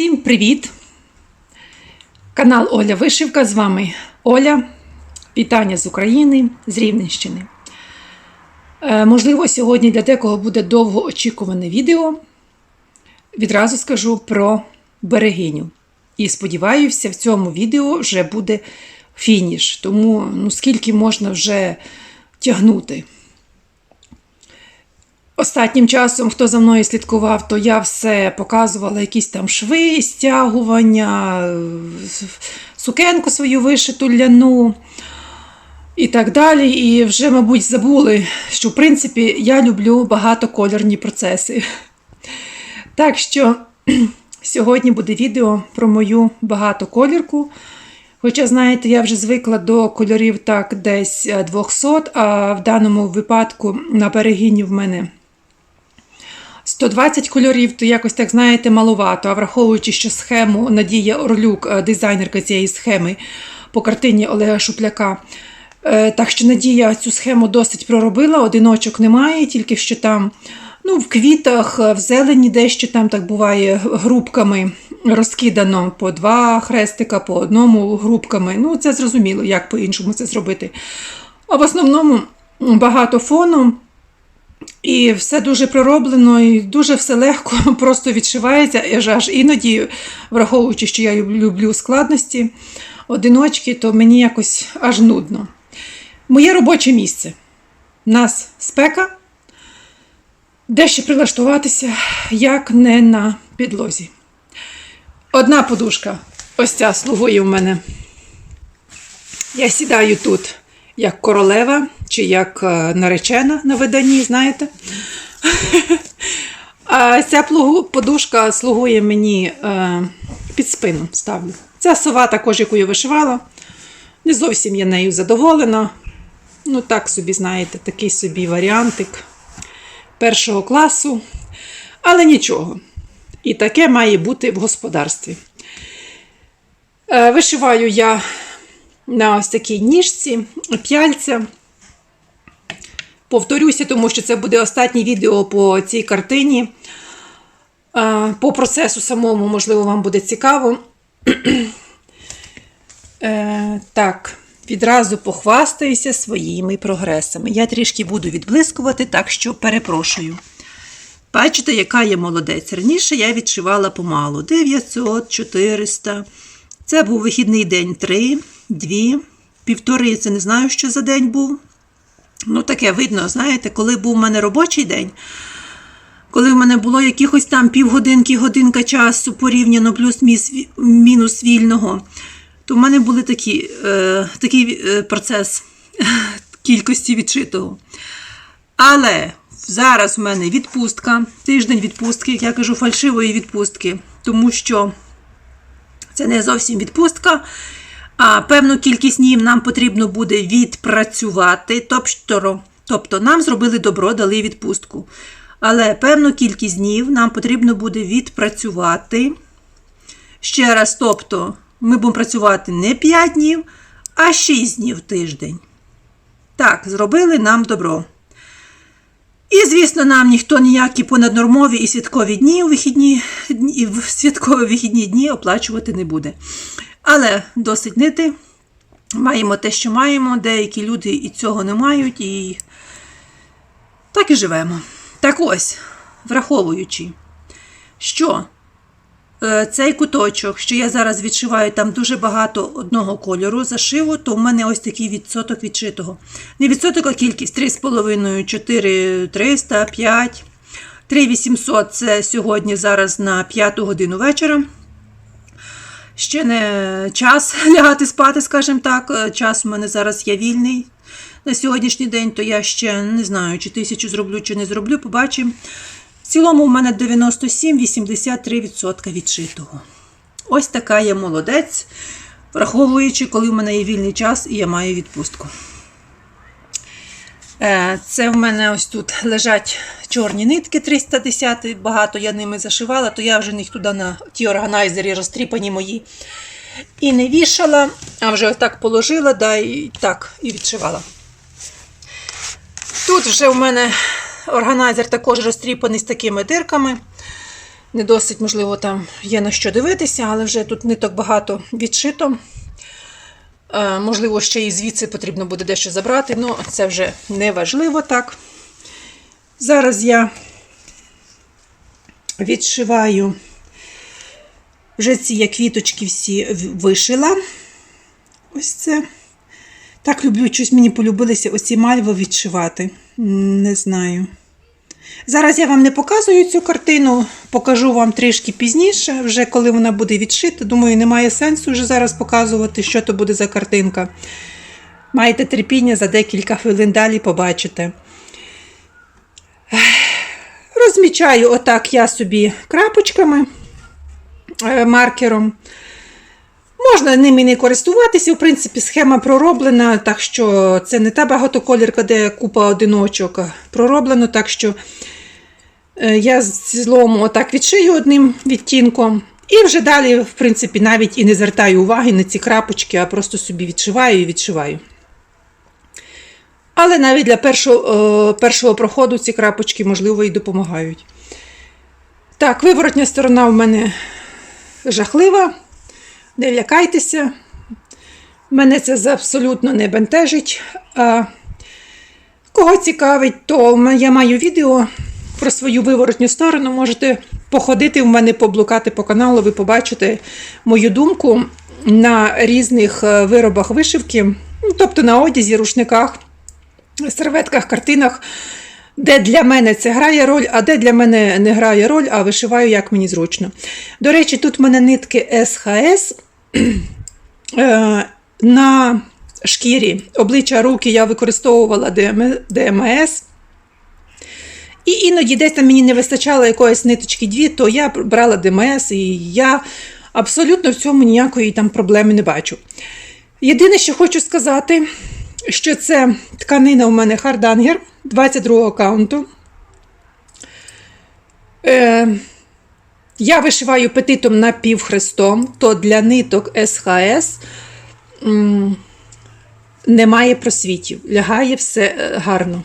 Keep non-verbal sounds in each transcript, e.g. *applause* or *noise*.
Всім привіт! Канал Оля Вишивка. З вами Оля. Вітання з України, з Рівненщини. Е, можливо, сьогодні для декого буде довгоочікуване відео. Відразу скажу про берегиню. І сподіваюся, в цьому відео вже буде фініш. Тому ну, скільки можна вже тягнути. Останнім часом, хто за мною слідкував, то я все показувала якісь там шви, стягування, сукенку свою вишиту ляну і так далі. І вже, мабуть, забули, що в принципі я люблю багатокольорні процеси. Так що *clears throat* сьогодні буде відео про мою багатоколірку. Хоча, знаєте, я вже звикла до кольорів так десь 200, а в даному випадку на берегині в мене 120 кольорів, то якось так, знаєте, маловато. А враховуючи, що схему Надія Орлюк, дизайнерка цієї схеми по картині Олега Шупляка. Так що Надія цю схему досить проробила, одиночок немає, тільки що там ну, в квітах, в зелені дещо там так буває групками розкидано по два хрестика, по одному групками. Ну, це зрозуміло, як по-іншому це зробити. А в основному багато фону. І все дуже пророблено, і дуже все легко, *laughs* просто відшивається. І аж іноді, враховуючи, що я люблю складності, одиночки, то мені якось аж нудно. Моє робоче місце. У нас спека, де ще прилаштуватися, як не на підлозі. Одна подушка, ось ця слугує в мене. Я сідаю тут як королева чи як наречена на виданні, знаєте. *laughs* А ця подушка слугує мені під спину ставлю. Ця сова також, яку я вишивала. Не зовсім я нею задоволена. Ну, так собі, знаєте, такий собі варіантик першого класу. Але нічого. І таке має бути в господарстві. Вишиваю я на ось такій ніжці, п'яльця. Повторюся, тому що це буде останнє відео по цій картині. По процесу самому, можливо, вам буде цікаво. *clears throat* Е, так, відразу похвастаюся своїми прогресами. Я трішки буду відблискувати, так що перепрошую. Бачите, яка я молодець. Раніше я відшивала помалу. 900, 400. Це був вихідний день 3, 2, півтори. Це не знаю, що за день був. Ну, таке видно, знаєте, коли був у мене робочий день, коли в мене було якихось там півгодинки, годинка часу порівняно плюс-мінус вільного, то в мене був такі, е, такий е, процес *laughs* кількості відшитого. Але зараз в мене відпустка, тиждень відпустки, як я кажу, фальшивої відпустки, тому що це не зовсім відпустка. А певну кількість днів нам потрібно буде відпрацювати. Тобто, тобто нам зробили добро, дали відпустку. Але певну кількість днів нам потрібно буде відпрацювати. Ще раз, тобто, ми будемо працювати не 5 днів, а 6 днів в тиждень. Так, зробили нам добро. І, звісно, нам ніхто ніякі понаднормові і святкові дні у вихідні, і в святкові вихідні дні оплачувати не буде. Але досить нити. Маємо те, що маємо. Деякі люди і цього не мають, і так і живемо. Так ось, враховуючи, що цей куточок, що я зараз відшиваю, там дуже багато одного кольору зашиву, то в мене ось такий відсоток відшитого. Не відсоток, а кількість 3,5, 4, 300, 5, 3800 це сьогодні зараз на 5 годину вечора. Ще не час *laughs* лягати спати, скажімо так. Час у мене зараз є вільний на сьогоднішній день, то я ще не знаю, чи тисячу зроблю, чи не зроблю, побачимо. В цілому, у мене 97-83% відшитого. Ось така я молодець, враховуючи, коли в мене є вільний час і я маю відпустку. Це в мене ось тут лежать чорні нитки 310, багато я ними зашивала, то я вже їх туди на ті органайзері розтріпані мої. І не вішала, а вже так положила, да, і так, і відшивала. Тут вже в мене органайзер також розтріпаний з такими дирками. Не досить, можливо, там є на що дивитися, але вже тут ниток багато відшито. Е, можливо, ще і звідси потрібно буде дещо забрати, але це вже не важливо так. Зараз я відшиваю вже ці я квіточки всі вишила. Ось це. Так люблю, щось мені полюбилися оці мальви відшивати. Не знаю. Зараз я вам не показую цю картину, покажу вам трішки пізніше, вже коли вона буде відшита. Думаю, немає сенсу вже зараз показувати, що то буде за картинка. Майте терпіння за декілька хвилин далі побачите. Розмічаю отак я собі крапочками, е, маркером. Можна ними не користуватися, в принципі, схема пророблена, так що це не та багатоколірка, де купа одиночок. Пророблено, так що е, я злому отак відшию одним відтінком. І вже далі, в принципі, навіть і не звертаю уваги на ці крапочки, а просто собі відшиваю і відшиваю. Але навіть для першого, е, першого проходу ці крапочки, можливо, і допомагають. Так, виворотня сторона в мене жахлива. Не лякайтеся. Мене це абсолютно не бентежить. Кого цікавить, то я маю відео про свою виворотню сторону. Можете походити в мене, поблукати по каналу, ви побачите мою думку на різних е, виробах вишивки, ну, тобто на одязі, рушниках, серветках, картинах. Де для мене це грає роль, а де для мене не грає роль, а вишиваю як мені зручно. До речі, тут в мене нитки СХС на шкірі обличчя руки я використовувала ДМ, ДМС. І іноді десь там мені не вистачало якоїсь ниточки дві, то я брала ДМС, і я абсолютно в цьому ніякої там проблеми не бачу. Єдине, що хочу сказати, що це тканина у мене Хардангер 22 каунту. Е, я вишиваю петитом напівхрестом, то для ниток СХС м, немає просвітів, лягає все е, гарно.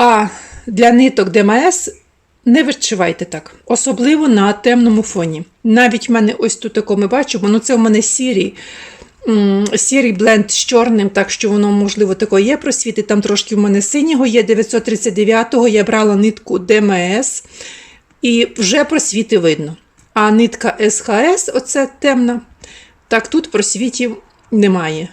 А для ниток ДМС не вишивайте так, особливо на темному фоні. Навіть в мене ось тут тако ми бачимо, ну це в мене сірий, сірий бленд з чорним, так що воно, можливо, тако є просвіти. Там трошки в мене синього є 939-го, я брала нитку ДМС, і вже просвіти видно. А нитка СХС, оце темна, так тут просвітів немає.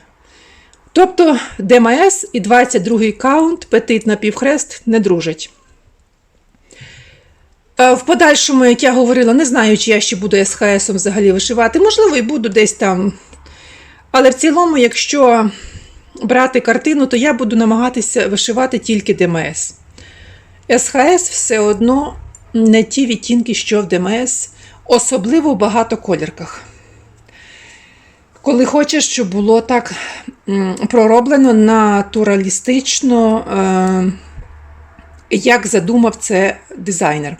Тобто ДМС і 22-й каунт, петит на півхрест не дружать. Е, В подальшому, як я говорила, не знаю, чи я ще буду СХС взагалі вишивати. Можливо, і буду десь там. Але в цілому, якщо брати картину, то я буду намагатися вишивати тільки ДМС. СХС все одно не ті відтінки, що в ДМС, особливо в багатоколірках. Коли хочеш, щоб було так пророблено натуралістично, е, як задумав це дизайнер.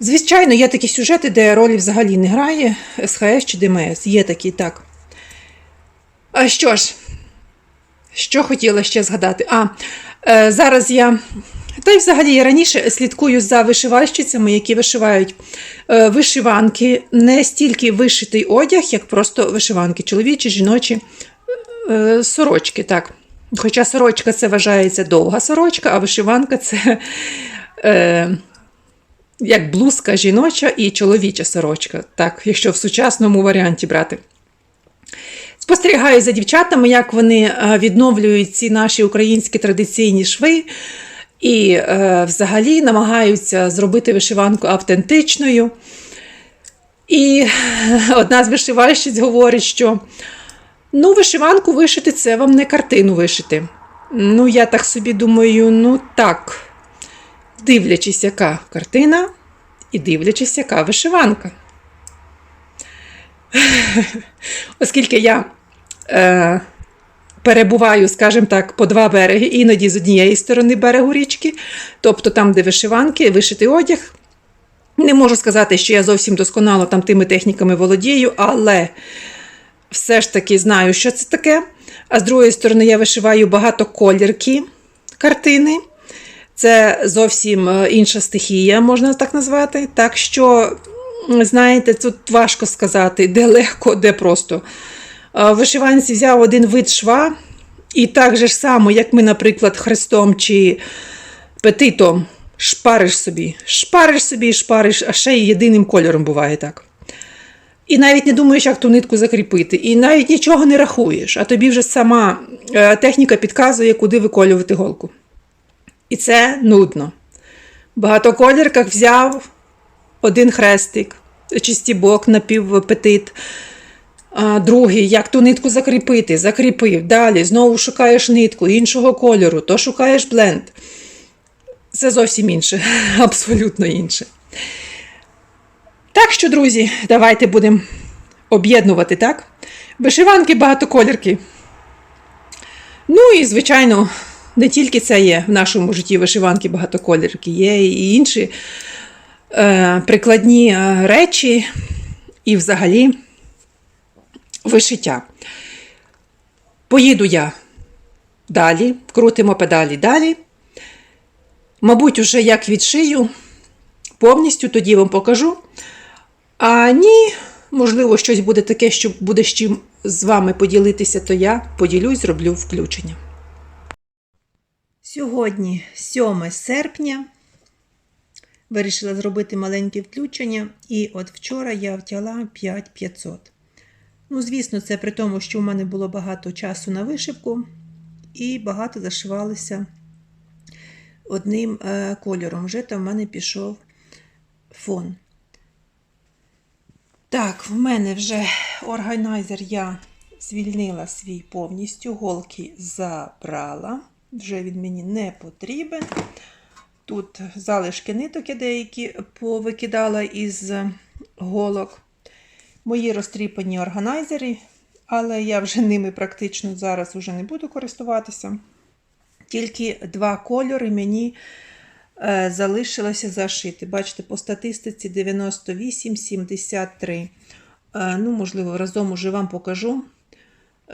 Звичайно, є такі сюжети, де ролі взагалі не грає СХС чи ДМС. Є такі, так. А що ж, що хотіла ще згадати? А, е, зараз я. Та й взагалі я раніше слідкую за вишивальщицями, які вишивають е, вишиванки, не стільки вишитий одяг, як просто вишиванки, чоловічі, жіночі е, сорочки. так. Хоча сорочка це вважається довга сорочка, а вишиванка це е, як блузка жіноча і чоловіча сорочка, так, якщо в сучасному варіанті брати. Спостерігаю за дівчатами, як вони е, відновлюють ці наші українські традиційні шви і е, взагалі намагаються зробити вишиванку автентичною. І *laughs* одна з вишивальщиць говорить, що ну, вишиванку вишити це вам не картину вишити. Ну, я так собі думаю, ну так, дивлячись, яка картина, і дивлячись, яка вишиванка. *laughs* Оскільки я е, перебуваю, скажімо так, по два береги, іноді з однієї сторони берегу річки, тобто там, де вишиванки, вишитий одяг. Не можу сказати, що я зовсім досконало там тими техніками володію, але все ж таки знаю, що це таке. А з другої сторони, я вишиваю багато колірки картини. Це зовсім е, інша стихія, можна так назвати. Так що, знаєте, тут важко сказати, де легко, де просто. Вишиванці взяв один вид шва, і так же ж само, як ми, наприклад, хрестом чи петитом шпариш собі, шпариш собі, шпариш, а ще й єдиним кольором буває так. І навіть не думаєш, як ту нитку закріпити, і навіть нічого не рахуєш, а тобі вже сама е, техніка підказує, куди виколювати голку. І це нудно. Багатоколірках взяв один хрестик, чистібок, напівпетит, другий, як ту нитку закріпити, закріпив. Далі знову шукаєш нитку іншого кольору, то шукаєш бленд. Це зовсім інше, *laughs* абсолютно інше. Так що, друзі, давайте будемо об'єднувати, так? Вишиванки багатоколірки. Ну і, звичайно, не тільки це є в нашому житті вишиванки багатоколірки, є і інші е, прикладні е, речі і взагалі вишиття. Поїду я далі, крутимо педалі далі. Мабуть, уже як відшию повністю, тоді вам покажу. А ні, можливо, щось буде таке, що буде з чим з вами поділитися, то я поділюсь, зроблю включення. Сьогодні 7 серпня. Вирішила зробити маленьке включення, і от вчора я втягла 5500. Ну, звісно, це при тому, що в мене було багато часу на вишивку, і багато зашивалися одним е, кольором. Вже там в мене пішов фон. Так, в мене вже органайзер я звільнила свій повністю, голки забрала. Вже він мені не потрібен. Тут залишки ниток я деякі повикидала із голок. Мої розтріпані органайзери, але я вже ними практично зараз вже не буду користуватися. Тільки два кольори мені е, залишилося зашити. Бачите, по статистиці 98-73. Е, ну, можливо, разом уже вам покажу,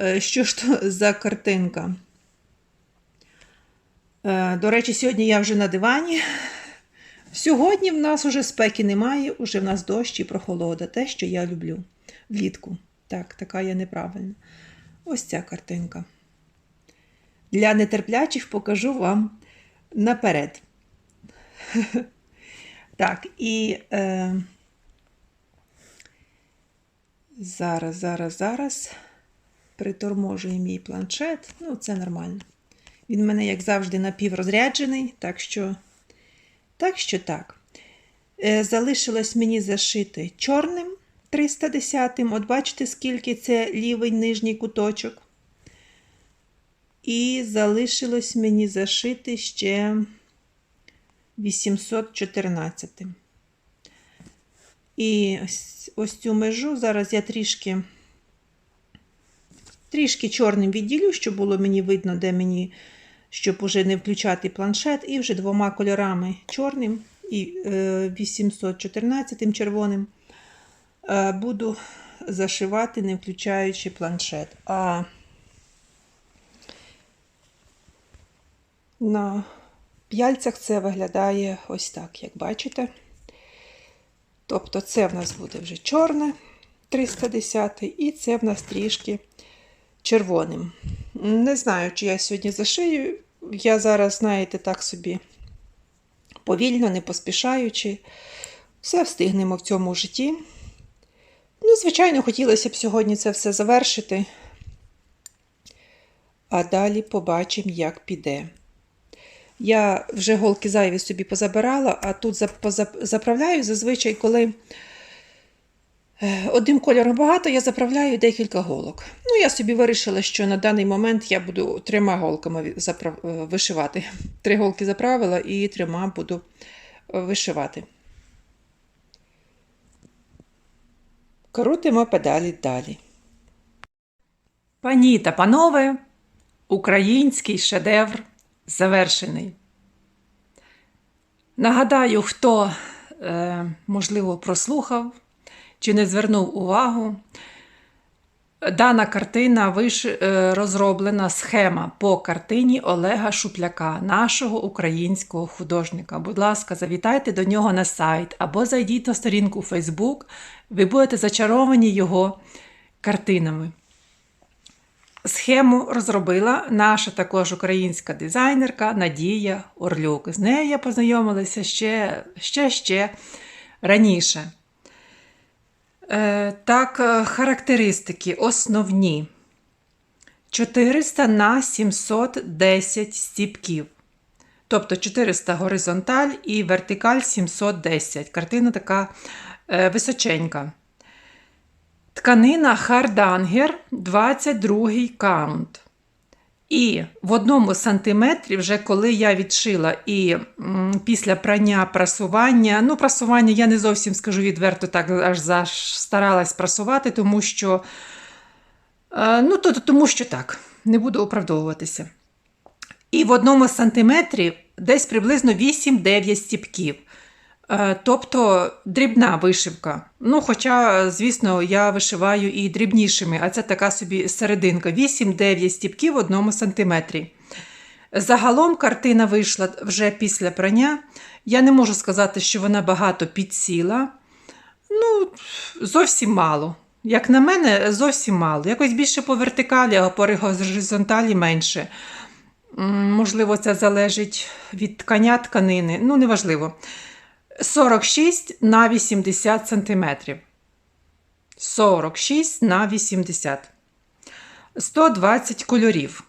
е, що ж то *laughs* за картинка. До речі, сьогодні я вже на дивані. Сьогодні в нас уже спеки немає, уже в нас дощ і прохолода. Те, що я люблю влітку. Так, така я неправильна. Ось ця картинка. Для нетерплячих покажу вам наперед. *laughs* Так, і е, зараз, зараз, зараз приторможує мій планшет. Ну, це нормально. Він в мене, як завжди, напіврозряджений, так що так. Що так. Е, залишилось мені зашити чорним 310 От бачите, скільки це лівий нижній куточок. І залишилось мені зашити ще 814. І ось, ось цю межу зараз я трішки трішки чорним відділю, щоб було мені видно, де мені, щоб уже не включати планшет, і вже двома кольорами чорним і е, 814 червоним е, буду зашивати, не включаючи планшет. А на п'яльцях це виглядає ось так, як бачите. Тобто, це в нас буде вже чорне 310 і це в нас трішки червоним. Не знаю, чи я сьогодні зашию. Я зараз, знаєте, так собі повільно, не поспішаючи. Все встигнемо в цьому житті. Ну, звичайно, хотілося б сьогодні це все завершити. А далі побачимо, як піде. Я вже голки зайві собі позабирала, а тут заправляю зазвичай, коли одним кольором багато, я заправляю декілька голок. Ну, я собі вирішила, що на даний момент я буду трьома голками заправ... вишивати. *laughs* Три голки заправила і трьома буду вишивати. Крутимо педалі далі. Пані та панове, український шедевр завершений. Нагадаю, хто, е, можливо, прослухав чи не звернув увагу. Дана картина виш... е, розроблена схема по картині Олега Шупляка, нашого українського художника. Будь ласка, завітайте до нього на сайт або зайдіть на сторінку Facebook. Ви будете зачаровані його картинами. Схему розробила наша також українська дизайнерка Надія Орлюк. З нею я познайомилася ще ще, ще раніше. Е, так, е, характеристики основні. 400 на 710 стіпків. Тобто 400 горизонталь і вертикаль 710. Картина така е, височенька. Тканина Хардангер 22 каунт. І в одному сантиметрі, вже коли я відшила і м, після прання прасування, ну, прасування я не зовсім скажу відверто, так аж старалась прасувати, тому що, е, ну, то, тому що так, не буду оправдовуватися. І в одному сантиметрі десь приблизно 8-9 стіпків. Е, Тобто дрібна вишивка. Ну, хоча, звісно, я вишиваю і дрібнішими, а це така собі серединка. 8-9 стіпків в одному сантиметрі. Загалом картина вийшла вже після прання. Я не можу сказати, що вона багато підсіла. Ну, зовсім мало. Як на мене, зовсім мало. Якось більше по вертикалі, а по горизонталі менше. Можливо, це залежить від ткання тканини. Ну, неважливо. 46 на 80 сантиметрів. 46 на 80. 120 кольорів.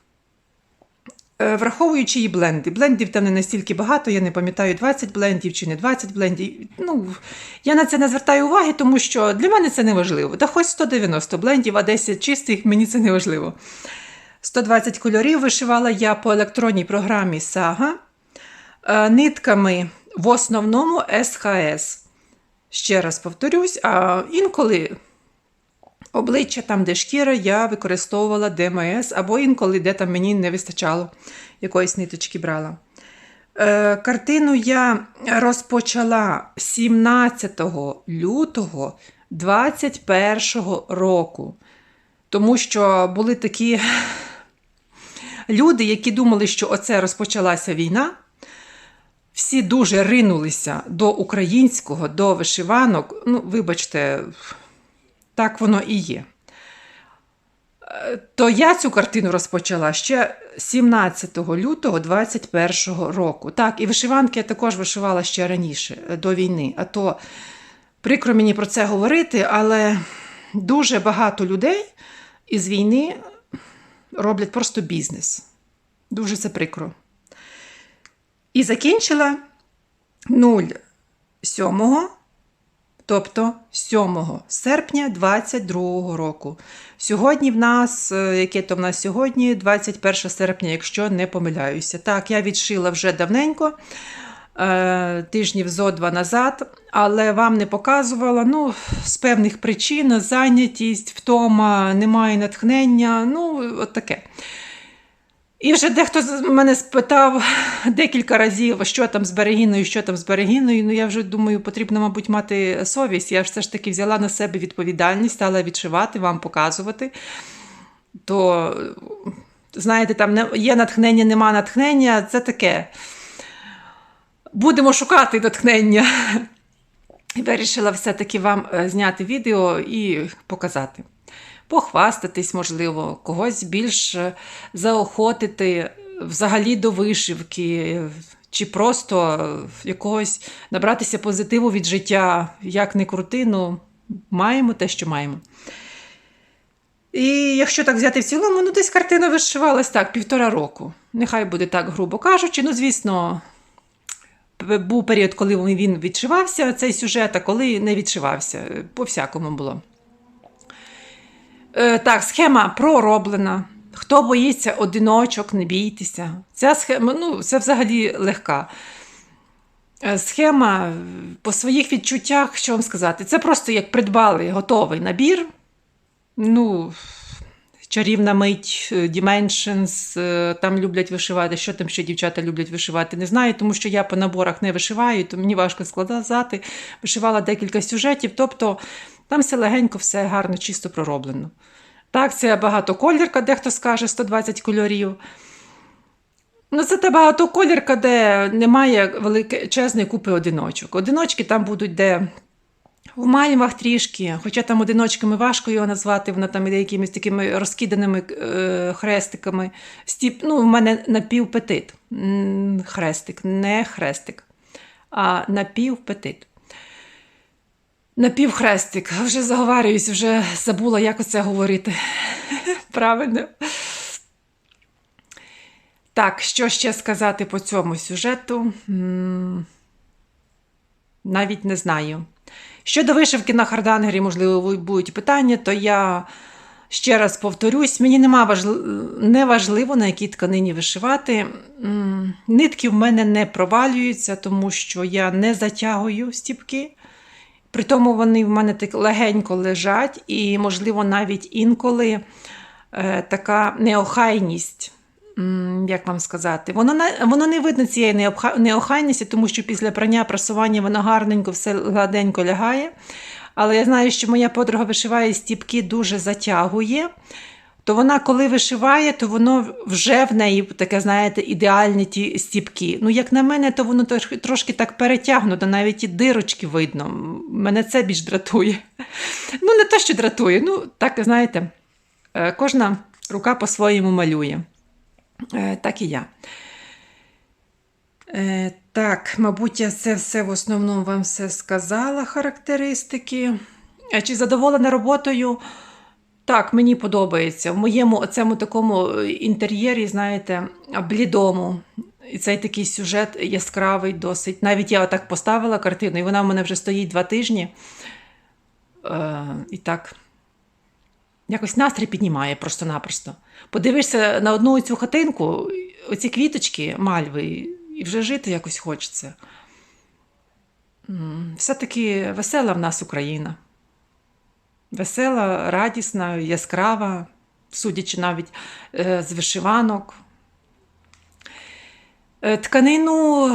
Е, Враховуючи її бленди. Блендів там не настільки багато, я не пам'ятаю 20 блендів чи не 20 блендів. Ну, я на це не звертаю уваги, тому що для мене це не важливо. Та хоч 190 блендів, а 10 чистих, мені це не важливо. 120 кольорів вишивала я по електронній програмі Сага е, нитками в основному СХС. Ще раз повторюсь, а інколи обличчя там, де шкіра, я використовувала ДМС, або інколи, де там мені не вистачало якоїсь ниточки брала. Е, картину я розпочала 17 лютого 2021 року, тому що були такі люди, які думали, що оце розпочалася війна. Всі дуже ринулися до українського, до вишиванок. Ну, вибачте, так воно і є. Е, То я цю картину розпочала ще 17 лютого 2021 року. Так, і вишиванки я також вишивала ще раніше, е, до війни. А то прикро мені про це говорити, але дуже багато людей із війни роблять просто бізнес. Дуже це прикро. І закінчила 07, тобто 7 серпня 22 року. Сьогодні в нас, е, яке то в нас сьогодні, 21 серпня, якщо не помиляюся. Так, я відшила вже давненько, е, тижнів зо два назад, але вам не показувала. Ну, з певних причин, зайнятість, втома, немає натхнення. Ну, от таке. І вже дехто з мене спитав декілька разів, що там з берегіною, що там з берегіною. Ну, я вже думаю, потрібно, мабуть, мати совість. Я ж все ж таки взяла на себе відповідальність, стала відшивати, вам показувати. То, знаєте, там є натхнення, нема натхнення, це таке. Будемо шукати натхнення. Вирішила все-таки вам е, зняти відео і показати похвастатись, можливо, когось більш е, заохотити взагалі до вишивки, чи просто якогось набратися позитиву від життя, як не крути, ну, маємо те, що маємо. І якщо так взяти в цілому, ну десь картина вишивалась так, півтора року. Нехай буде так, грубо кажучи. Ну, звісно, був період, коли він відшивався, цей сюжет, а коли не відшивався. По-всякому було. Е, так, схема пророблена. Хто боїться одиночок, не бійтеся. Ця схема, ну, це взагалі легка. Е, Схема по своїх відчуттях, що вам сказати, це просто як придбали готовий набір. Ну, чарівна мить, е, Dimensions, е, там люблять вишивати. Що там ще дівчата люблять вишивати? Не знаю, тому що я по наборах не вишиваю, то мені важко складати. Вишивала декілька сюжетів, тобто там все легенько, все гарно, чисто пророблено. Так, це багатоколірка, дехто скаже 120 кольорів. Ну, це та багатоколірка, де немає величезної купи одиночок. Одиночки там будуть де в мальвах трішки, хоча там одиночками важко його назвати, вона там іде якимись такими розкиданими е, хрестиками. Стіп, ну, в мене напівпетит. Хрестик, не хрестик, а напівпетит. Напівхрестик. Вже заговарююсь, вже забула, як оце говорити. *laughs* Правильно. Так, що ще сказати по цьому сюжету? Навіть не знаю. Щодо вишивки на хардангері, можливо, будуть питання, то я ще раз повторюсь, мені нема важли... не важливо, на якій тканині вишивати. Нитки в мене не провалюються, тому що я не затягую стіпки. При тому вони в мене так легенько лежать, і, можливо, навіть інколи е, така неохайність. Як вам сказати, воно воно не видно цієї неохайності, тому що після прання прасування воно гарненько, все гладенько лягає. Але я знаю, що моя подруга вишиває стіпки дуже затягує. То вона, коли вишиває, то воно вже в неї таке, знаєте, ідеальні ті стіпки. Ну, як на мене, то воно трошки, так перетягнуто, навіть і дирочки видно. Мене це більш дратує. *laughs* Ну, не те, що дратує, ну, так, знаєте, е, кожна рука по-своєму малює. Е, Так і я. Е, Так, мабуть, я це все в основному вам все сказала, характеристики. Чи задоволена роботою? Так, мені подобається. В моєму оцьому такому е, інтер'єрі, знаєте, блідому. І цей такий сюжет яскравий досить. Навіть я отак поставила картину, і вона в мене вже стоїть два тижні. Е, і так, якось настрій піднімає просто-напросто. Подивишся на одну цю хатинку, оці квіточки, мальви, і вже жити якось хочеться. Все-таки весела в нас Україна. Весела, радісна, яскрава, судячи навіть е, з вишиванок. Е, Тканину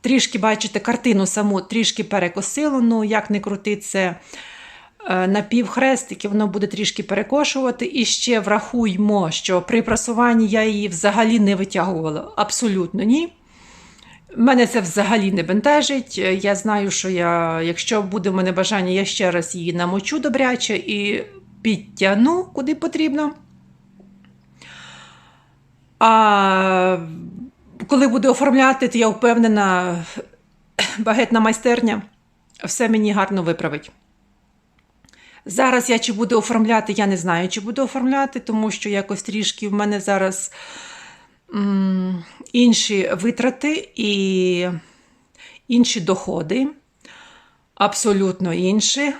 трішки, бачите, картину саму трішки перекосило, ну як не крути, це е, напівхрестики, воно буде трішки перекошувати. І ще врахуймо, що при прасуванні я її взагалі не витягувала. Абсолютно ні. Мене це взагалі не бентежить. Е, Я знаю, що я, якщо буде в мене бажання, я ще раз її намочу добряче і підтягну куди потрібно. А коли буду оформляти, то я впевнена, багетна майстерня все мені гарно виправить. Зараз я чи буду оформляти, я не знаю, чи буду оформляти, тому що якось трішки в мене зараз інші витрати і інші доходи, абсолютно інші.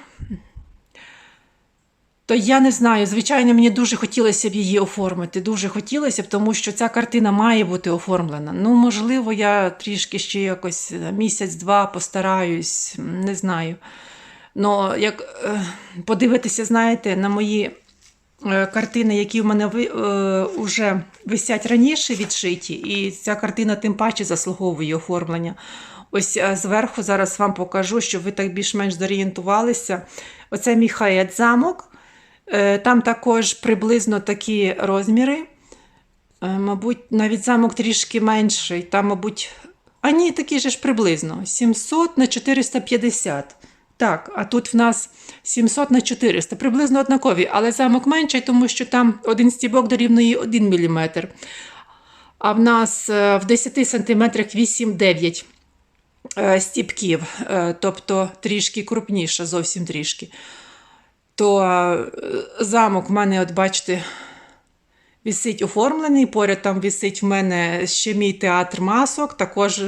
То я не знаю, звичайно, мені дуже хотілося б її оформити. Дуже хотілося б, тому що ця картина має бути оформлена. Ну, можливо, я трішки ще якось е, місяць-два постараюсь, не знаю. Ну, як е, подивитися, знаєте, на мої картини, які в мене е, вже висять раніше відшиті, і ця картина тим паче заслуговує оформлення. Ось е, зверху зараз вам покажу, щоб ви так більш-менш зорієнтувалися. Оце мій замок. Е, Там також приблизно такі розміри. Е, Мабуть, навіть замок трішки менший. Там, мабуть, а ні, же ж приблизно 700 на 450. Так, а тут в нас 700 на 400, приблизно однакові, але замок менший, тому що там один стібок дорівнює 1 мм. А в нас е, в 10 см 8-9 е, стібків, е, тобто трішки крупніше, зовсім трішки. То е, замок в мене, от бачите, висить оформлений. Поряд там висить в мене ще мій театр масок, також.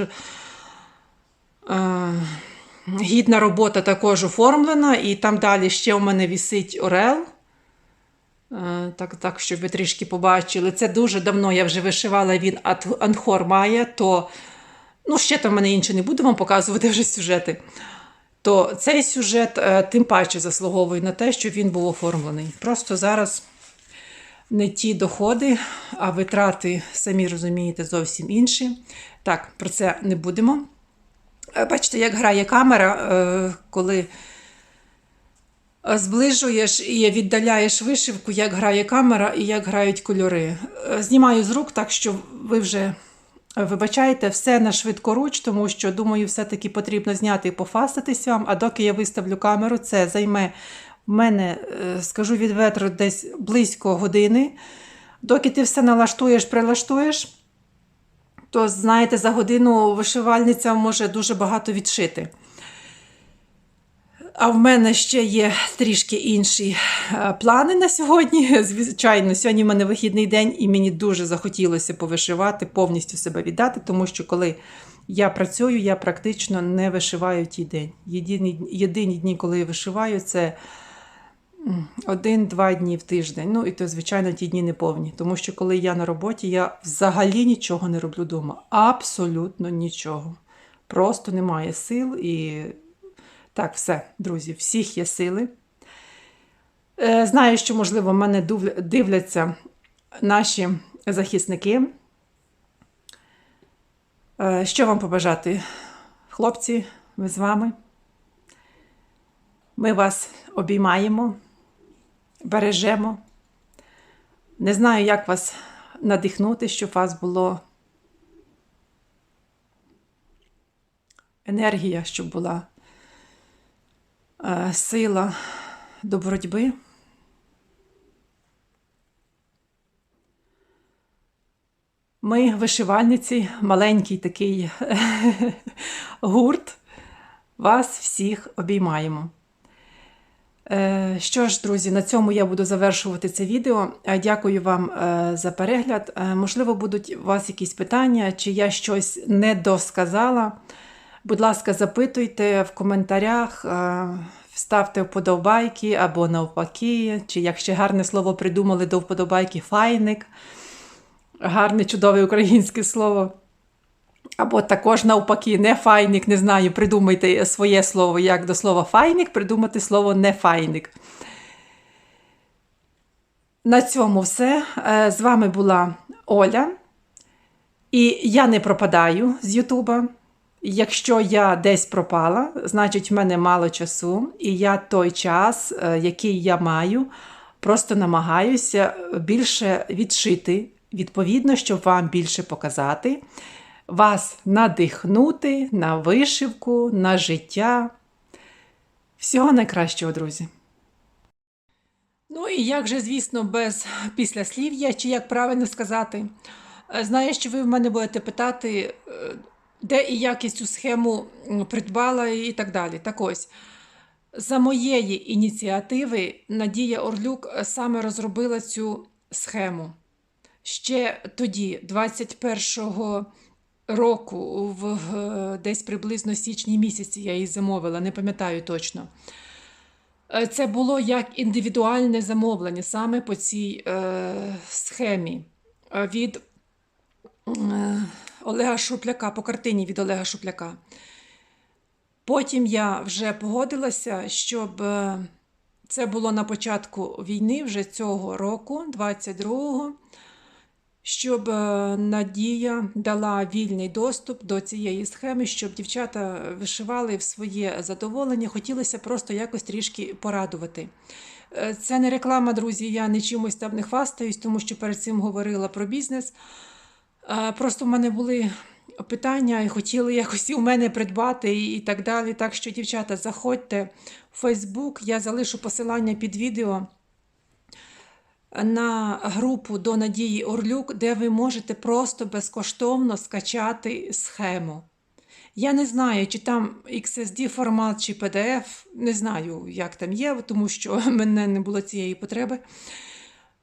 Гідна робота також оформлена, і там далі ще у мене висить Орел. Е, Так, так, щоб ви трішки побачили. Це дуже давно я вже вишивала він Анхор Майя, то ну, ще там в мене інше не буду вам показувати вже сюжети. То цей сюжет е, тим паче заслуговує на те, щоб він був оформлений. Просто зараз не ті доходи, а витрати, самі розумієте, зовсім інші. Так, про це не будемо. Е, Бачите, як грає камера, е, коли Зближуєш і віддаляєш вишивку, як грає камера і як грають кольори. Е, Знімаю з рук, так що ви вже вибачаєте все на швидкоруч, тому що думаю, все-таки потрібно зняти і пофаститись вам. А доки я виставлю камеру, це займе в мене, скажу відверто, десь близько години. Доки ти все налаштуєш, прилаштуєш, то знаєте, за годину вишивальниця може дуже багато відшити. А в мене ще є трішки інші е, плани на сьогодні. *laughs* Звичайно, сьогодні в мене вихідний день, і мені дуже захотілося повишивати, повністю себе віддати, тому що коли я працюю, я практично не вишиваю ті день. Єдині, єдині дні, коли я вишиваю, це один-два дні в тиждень. Ну і то, звичайно, ті дні не повні. Тому що коли я на роботі, я взагалі нічого не роблю вдома. Абсолютно нічого. Просто немає сил і так, все, друзі, всіх є сили. Е, Знаю, що, можливо, мене дивляться наші захисники. Е, Що вам побажати? Хлопці, ми з вами. Ми вас обіймаємо, бережемо. Не знаю, як вас надихнути, щоб вас було енергія, щоб була е, сила до боротьби. Ми, вишивальниці, маленький такий *laughs* гурт, вас всіх обіймаємо. Е, Що ж, друзі, на цьому я буду завершувати це відео. Е, Дякую вам е, за перегляд. Можливо, будуть у вас якісь питання, чи я щось не досказала. Будь ласка, запитуйте в коментарях, ставте вподобайки або навпаки, чи як ще гарне слово придумали до вподобайки файник. Гарне, чудове українське слово. Або також навпаки, не файник, не знаю, придумайте своє слово, як до слова файник, придумати слово не файник. На цьому все. Е, З вами була Оля. І я не пропадаю з Ютуба. Якщо я десь пропала, значить в мене мало часу, і я той час, е, який я маю, просто намагаюся більше відшити, відповідно, щоб вам більше показати, вас надихнути на вишивку, на життя. Всього найкращого, друзі! Ну і як же, звісно, без післяслів'я, чи як правильно сказати, Е, знаю, що ви в мене будете питати, е, де і як цю схему придбала і так далі. Так ось, за моєї ініціативи Надія Орлюк е, саме розробила цю схему. Ще тоді, 21-го року, в десь приблизно січні місяці я її замовила, не пам'ятаю точно. Е, Це було як індивідуальне замовлення саме по цій е, схемі е, від е, Олега Шупляка, по картині від Олега Шупляка. Потім я вже погодилася, щоб е, це було на початку війни, вже цього року, 22-го, щоб е, Надія дала вільний доступ до цієї схеми, щоб дівчата вишивали в своє задоволення. Хотілося просто якось трішки порадувати. Е, Це не реклама, друзі. Я не чимось там не хвастаюсь, тому що перед цим говорила про бізнес. Е, Просто в мене були питання і хотіли якось і у мене придбати і, і так далі. Так що, дівчата, заходьте в Фейсбук, я залишу посилання під відео на групу до Надії Орлюк, де ви можете просто безкоштовно скачати схему. Я не знаю, чи там XSD формат, чи PDF, не знаю, як там є, тому що *laughs* мене не було цієї потреби.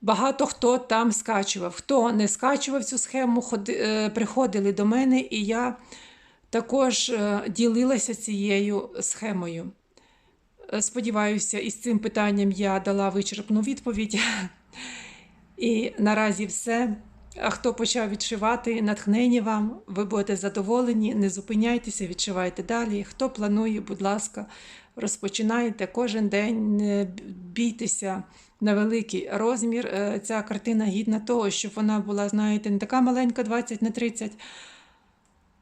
Багато хто там скачував. Хто не скачував цю схему, е, приходили до мене, і я також е, ділилася цією схемою. Е, Сподіваюся, із цим питанням я дала вичерпну відповідь. *laughs* І наразі все. А хто почав відшивати, натхнення вам, ви будете задоволені, не зупиняйтеся, відшивайте далі. Хто планує, будь ласка, розпочинайте кожен день, не бійтеся на великий розмір. Е, Ця картина гідна того, щоб вона була, знаєте, не така маленька, 20 на 30,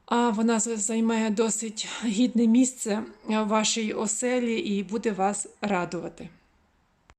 а вона з- займе досить гідне місце в вашій оселі і буде вас радувати.